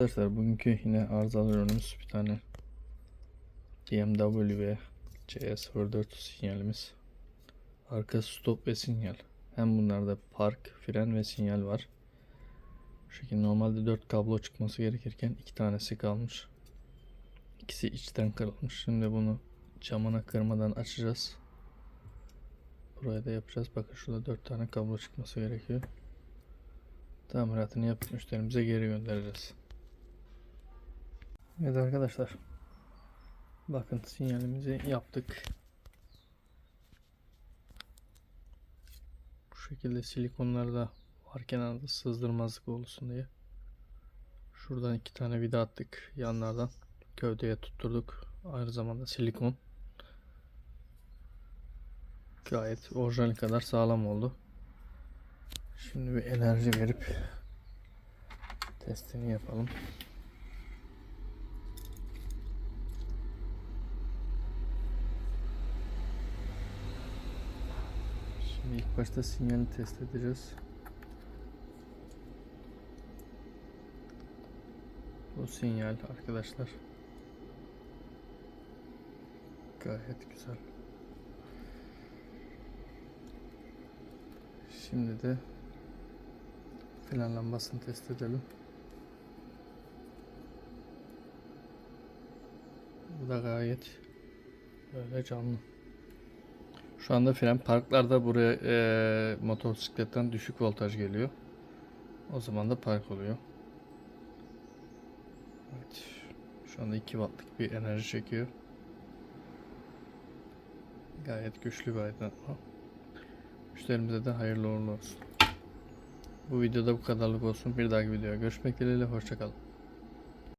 Arkadaşlar bugünkü yine arızalı ürünümüz bir tane BMW ve CS04 sinyalimiz. Arka stop ve sinyal. Hem bunlarda park, fren ve sinyal var. Şu şekilde normalde 4 kablo çıkması gerekirken iki tanesi kalmış. İkisi içten kırılmış. Şimdi bunu camına kırmadan açacağız. Buraya da yapacağız. Bakın şurada 4 tane kablo çıkması gerekiyor. Tamiratını yapıp müşterimize geri göndereceğiz. Evet arkadaşlar. Bakın sinyalimizi yaptık. Bu şekilde silikonları da var kenarda sızdırmazlık olsun diye. Şuradan iki tane vida attık yanlardan. Gövdeye tutturduk. Aynı zamanda silikon. Gayet orijinal kadar sağlam oldu. Şimdi bir enerji verip testini yapalım. Şimdi ilk başta sinyali test edeceğiz. Bu sinyal arkadaşlar. Gayet güzel. Şimdi de fren lambasını test edelim. Bu da gayet böyle canlı. Şu anda fren parklarda buraya eee motosikletten düşük voltaj geliyor. O zaman da park oluyor. Evet. Şu anda 2 wattlık bir enerji çekiyor. Gayet güçlü bir aydınlatma. Müşterimize de hayırlı uğurlu olsun. Bu videoda bu kadarlık olsun. Bir dahaki videoya görüşmek dileğiyle. Hoşçakalın.